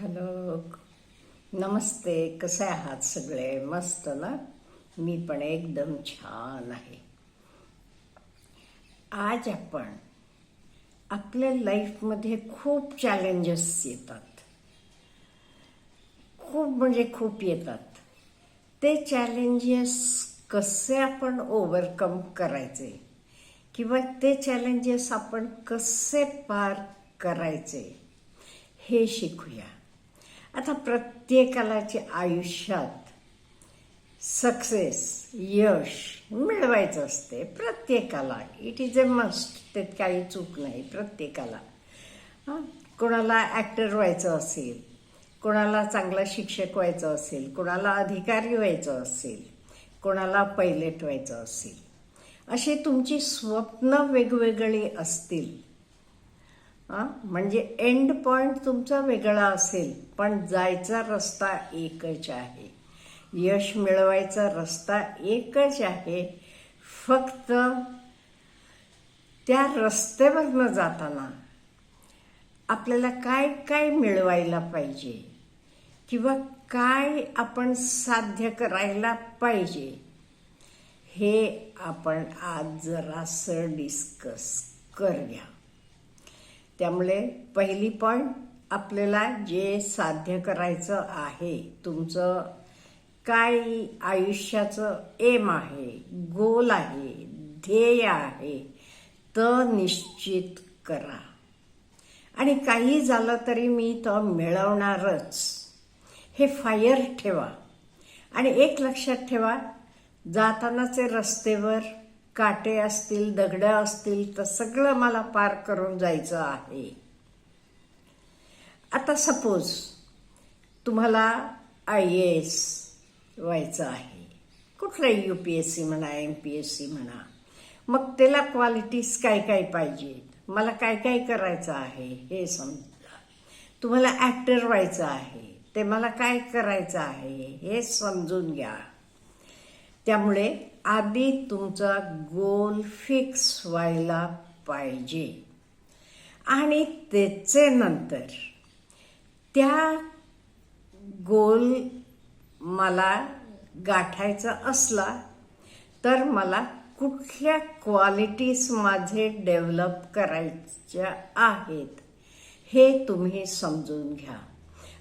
Hello. नमस्ते. कसे आहात सगळे? मस्त ना? मी पण एकदम छान आहे. आज आपण आपल्या लाईफमध्ये खूप चॅलेंजेस येतात. खूप म्हणजे खूप येतात. ते चॅलेंजेस कसे आपण ओव्हरकम करायचे? किंवा ते चॅलेंजेस आपण कसे पार करायचे? हे शिकूया. आता प्रत्येकालाची आयुष्यात सक्सेस यश मिळवायचं असते. प्रत्येकाला. इट इज अ मस्ट त्यात काही चूक नाही. प्रत्येकाला. हां? कोणाला ॲक्टर व्हायचं असेल कोणाला चांगला शिक्षक व्हायचं असेल कोणाला अधिकारी व्हायचं असेल कोणाला पायलट व्हायचं असेल अशी तुमची स्वप्न वेगवेगळी असतील. हां? म्हणजे एंड पॉइंट तुमचा वेगळा असेल पण जायचा रस्ता एकच आहे. यश मिळवायचा रस्ता एकच आहे. फक्त त्या रस्त्यावरनं जाताना आपल्याला काय काय मिळवायला पाहिजे? किंवा काय आपण साध्य करायला पाहिजे? हे आपण आज जरासं डिस्कस करूया. त्यामुळे पहिली पण आपल्याला जे साध्य करायचं आहे तुमचं काय आयुष्याचं एम आहे गोल आहे ध्येय आहे तर निश्चित करा. आणि काही झालं तरी मी तर मिळवणारच. हे फायर ठेवा. आणि एक लक्षात ठेवा जातानाचे रस्तेवर काटे असतील दगडं असतील तर सगळं मला पार करून जायचं आहे. आता सपोज तुम्हाला आय ए एस व्हायचं आहे. कुठलंही यू पी एस सी म्हणा एम पी एस सी म्हणा मग त्याला क्वालिटीज काय काय पाहिजेत? मला काय काय करायचं आहे? हे समजा. तुम्हाला ॲक्टर व्हायचं आहे. ते मला काय करायचं आहे? हे समजून घ्या. त्यामुळे आधी तुमचा गोल फिक्स व्हायला पाहिजे. आणि त्याचे नंतर त्या गोल मला गाठायचा असला तर मला कुठल्या क्वालिटीज माझे डेव्हलप करायच्या आहेत हे तुम्ही समजून घ्या.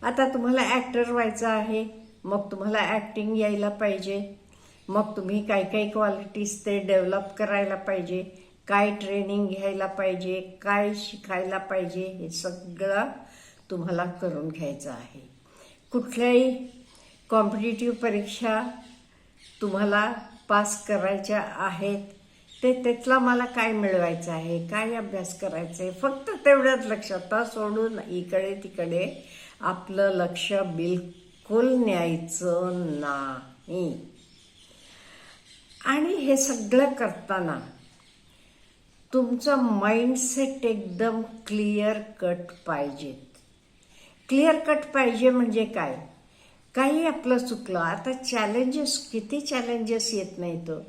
आता तुम्हाला ॲक्टर व्हायचं आहे मग तुम्हाला ॲक्टिंग यायला पाहिजे. मग तुम्ही काय काय क्वालिटीज ते डेव्हलप करायला पाहिजे काय ट्रेनिंग घ्यायला पाहिजे काय शिकायला पाहिजे हे सगळं तुम्हाला करून घ्यायचं आहे. कुठल्याही कॉम्पिटेटिव्ह परीक्षा तुम्हाला पास करायच्या आहेत ते त्यातला मला काय मिळवायचं आहे काय अभ्यास करायचा आहे फक्त तेवढ्याच लक्षात सोडून इकडे तिकडे आपलं लक्ष बिलकुल न्यायचं नाही. आणि हे सगळं करताना तुमचं माइंडसेट एकदम क्लिअर कट पाहिजेत. क्लिअर कट पाहिजे म्हणजे काय? काही आपलं चुकलं. आता चॅलेंजेस किती चॅलेंजेस येत नाही तो हो.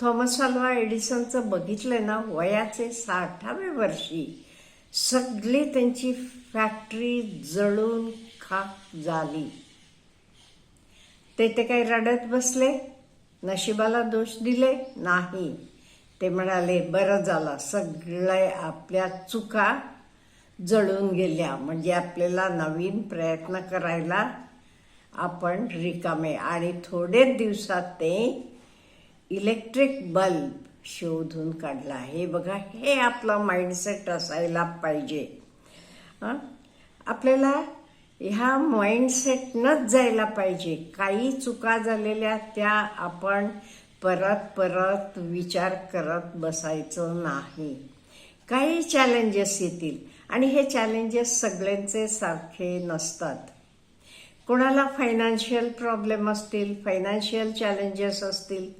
थॉमस अल्वा एडिसनचं बघितलं ना वयाचे साठाव्या वर्षी सगळी त्यांची फॅक्टरी जळून खाक झाली. ते ते काही रडत बसले. नशिबाला दोष दिले नाही. ते म्हणाले बरं झालं. सगळे आपल्या चुका जळून गेल्या. म्हणजे आपल्याला नवीन प्रयत्न करायला आपण रिकामे. आणि थोडेच दिवसात ते इलेक्ट्रिक बल्ब शोधून काढला. हे बघा हे आपलं माइंडसेट असायला पाहिजे. आपल्याला ह्या माइंडसेटनंच जायला पाहिजे. काही चुका झालेल्या त्या आपण परत परत विचार करत बसायचं नाही. काही चॅलेंजेस येतील आणि हे चॅलेंजेस सगळ्यांचे सारखे नसतात. कोणाला फायनान्शियल प्रॉब्लेम असतील फायनान्शियल चॅलेंजेस असतील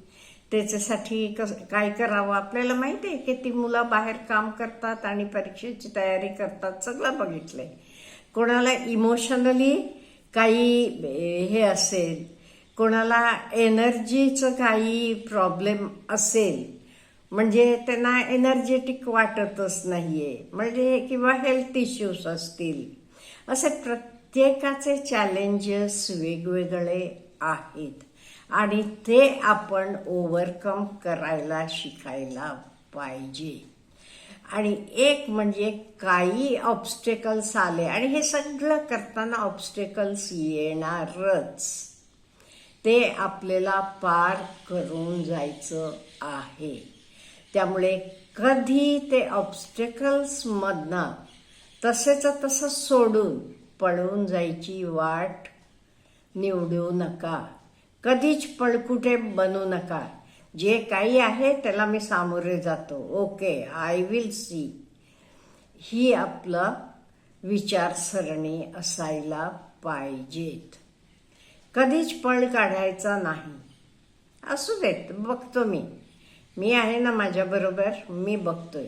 त्याच्यासाठी कस काय करावं आपल्याला माहिती आहे की ती मुलं बाहेर काम करतात आणि परीक्षेची तयारी करतात. सगळं बघितलंय. कोणाला इमोशनली काही हे असेल कोणाला एनर्जीचं काही प्रॉब्लेम असेल म्हणजे त्यांना एनर्जेटिक वाटतच नाही आहे म्हणजे किंवा हेल्थ इश्यूज असतील असे प्रत्येकाचे चॅलेंजेस वेगवेगळे आहेत. आणि ते आपण ओव्हरकम करायला शिकायला पाहिजे. आणि एक म्हणजे काही ऑब्स्टेकल्स आले. आणि हे सगळं करताना ऑब्स्टेकल्स येणारच. ते आपल्याला पार करून जायचं आहे. त्यामुळे कधी ते ऑब्स्टेकल्समधनं तसेच तसं सोडून पळून जायची वाट निवडू नका. कधीच पळकुटे बनू नका. जे काही आहे त्याला मी सामोरे जातो. ओके आय विल सी ही आपलं विचारसरणी असायला पाहिजेत. कधीच पळ काढायचा नाही. असू देत बघतो मी. मी आहे ना माझ्याबरोबर मी बघतोय.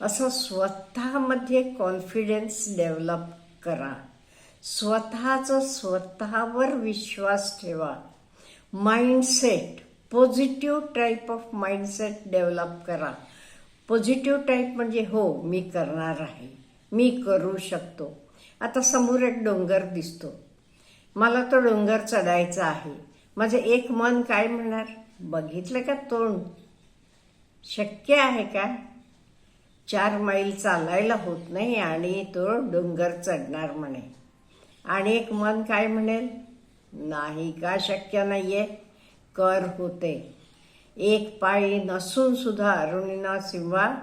असं स्वतःमध्ये कॉन्फिडन्स डेव्हलप करा. स्वतःचा स्वतःवर विश्वास ठेवा. Mindset positive type of mindset develop करा. पॉझिटिव्ह टाईप म्हणजे हो मी करणार आहे. मी करू शकतो. आता समोर एक डोंगर दिसतो. मला तो डोंगर चढायचा आहे. माझं एक मन काय म्हणणार? बघितलं का तोंड? शक्य आहे का? चार माईल चालायला होत नाही आणि तो डोंगर चढणार म्हणे. आणि एक मन काय म्हणेल? नाही का शक्य नाहीये. कर होते. एक पाळी नसून सुद्धा अरुणिना सिंहा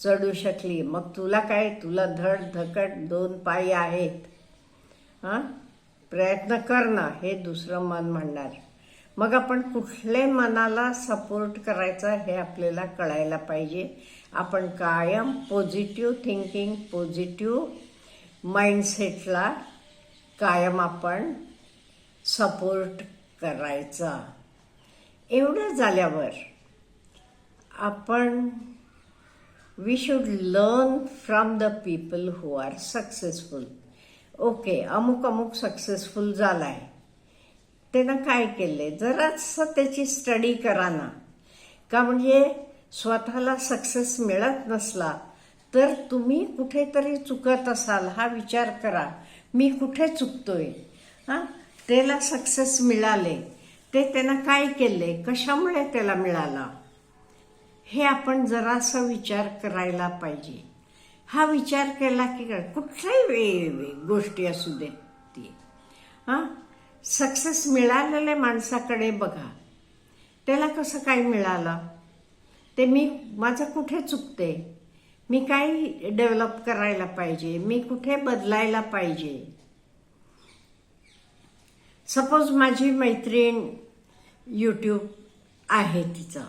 चढू शकली. मग तुला काय? तुला धड धकट दोन पायी आहेत. हां? प्रयत्न कर ना हे दुसरं मन म्हणणार. मग आपण कुठले मनाला सपोर्ट करायचा हे आपल्याला कळायला पाहिजे. आपण कायम पॉझिटिव्ह थिंकिंग पॉझिटिव्ह माइंडसेटला कायम आपण सपोर्ट करायचा. एवढं झाल्यावर आपण we should learn from the people who are successful okay अमुक अमुक सक्सेसफुल झालाय. त्यानं काय केले जरासं त्याची स्टडी करा ना. का म्हणजे स्वतःला सक्सेस मिळत नसला तर तुम्ही कुठेतरी चुकत असाल हा विचार करा. मी कुठे चुकतोय? हां? त्याला सक्सेस मिळाले ते त्यांना काय केले कशामुळे त्याला मिळाला? हे आपण जरासा विचार करायला पाहिजे. हा विचार केला की काय कुठल्याही वे गोष्टी असू दे ती. हां? सक्सेस मिळालेल्या माणसाकडे बघा. त्याला कसं काय मिळालं? ते मी माझं कुठे चुकते? मी काय डेव्हलप करायला पाहिजे? मी कुठे बदलायला पाहिजे? सपोज माझी मैत्रीण यूट्यूब आहे तिचं.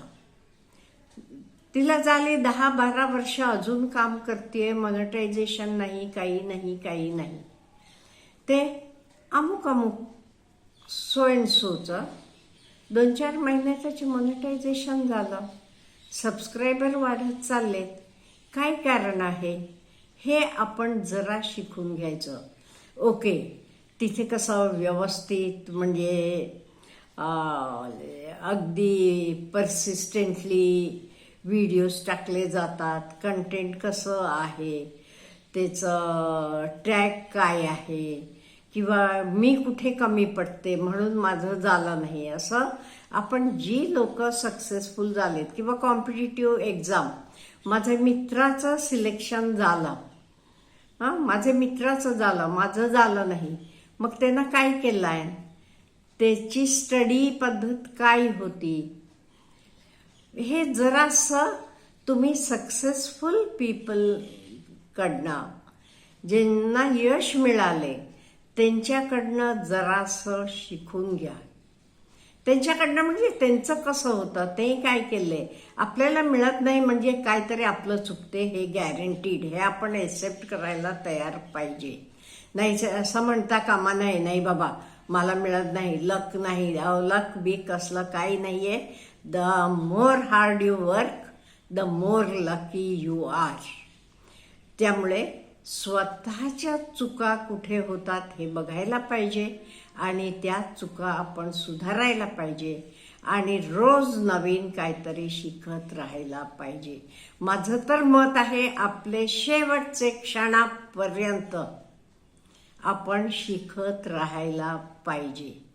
तिला झाले दहा बारा वर्ष अजून काम करते मॉनिटायझेशन नाही काही नाही काही नाही. ते अमुक अमुक सो अँड सोचं दोन चार महिन्यात त्याचे मॉनिटायझेशन झालं. सबस्क्रायबर वाढत चाललेत. काय कारण आहे? हे आपण जरा शिकून घ्यायचं. ओके तिथे कसं व्यवस्थित म्हणजे अगदी परसिस्टंटली व्हिडिओज टाकले जातात. कंटेंट कसं आहे? त्याचं ट्रॅक काय आहे? किंवा मी कुठे कमी पडते म्हणून माझं झालं नाही. असं आपण जी लोक सक्सेसफुल झालेत किंवा कॉम्पिटिटिव्ह एक्झाम माझ्या मित्राचं सिलेक्शन झालं. हां माझ्या मित्राचं झालं. माझं झालं नाही. मग त्यांना काय केलं आहे त्याची स्टडी पद्धत काय होती? हे जरासं तुम्ही सक्सेसफुल पीपल कडनं ज्यांना यश मिळाले त्यांच्याकडनं जरासं शिकून घ्या. त्यांच्याकडनं म्हणजे त्यांचं कसं होतं? ते काय केले? आपल्याला मिळत नाही म्हणजे काहीतरी आपलं चुकते हे गॅरंटीड हे आपण एक्सेप्ट करायला तयार पाहिजे. नाही असं म्हणता कामा नाही नाही बाबा मला मिळत नाही लक नाही. लक बी कसलं काही नाही आहे the more hard you work the more lucky you are त्यामुळे स्वतःच्या चुका कुठे होतात हे बघायला पाहिजे आणि त्या चुका आपण सुधारायला पाहिजे आणि रोज नवीन काहीतरी शिकत राहायला पाहिजे. माझं तर मत आहे आपले शेवटचे क्षणापर्यंत आपण शिकत राहायला पाहिजे.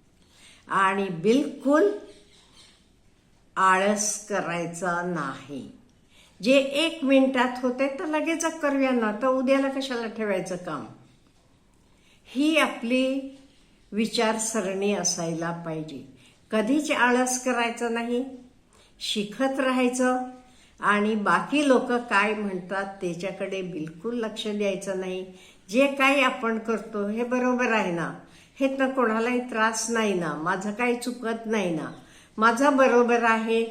आणि बिलकुल आळस करायचा नाही. जे एक मिनिटात होते तर लगेच करूया ना तर उद्याला कशाला ठेवायचं काम? ही आपली विचारसरणी असायला पाहिजे. कधीच आळस करायचं नाही. शिकत राहायचं. आणि बाकी लोक काय म्हणतात त्याच्याकडे बिलकुल लक्ष द्यायचं नाही. जे काही आपण करतो हे बरोबर आहे ना? हे तर कोणालाही त्रास नाही ना? माझं काही चुकत नाही ना? माझं बरोबर आहे?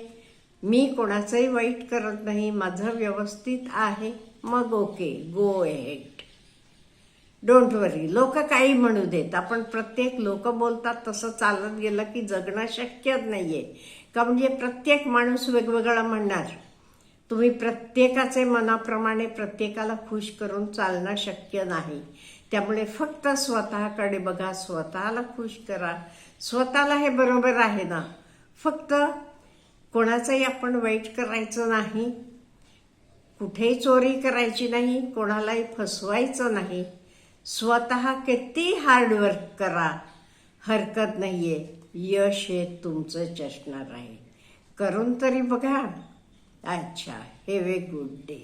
मी कोणाचंही वाईट करत नाही. माझं व्यवस्थित आहे? मग okay go ahead don't worry लोक काही म्हणू देत. आपण प्रत्येक लोक बोलतात तसं चालत गेलं की जगणं शक्यच नाही आहे का म्हणजे प्रत्येक माणूस वेगवेगळा म्हणणार. तुम्ही प्रत्येकाचे मनाप्रमाणे प्रत्येकाला खुश करून चालणं शक्य नाही. त्यामुळे फक्त स्वतःकडे बघा स्वतःला खुश करा. स्वतःला हे बरोबर आहे ना? फक्त कोणाचंही आपण वाईट करायचं नाही कुठेही चोरी करायची नाही कोणालाही फसवायचं नाही. स्वतः किती हार्डवर्क करा. हरकत नाहीये. यश हे तुमचं चष्णार आहे. करून तरी बघा. अच्छा हॅव ए गुड डे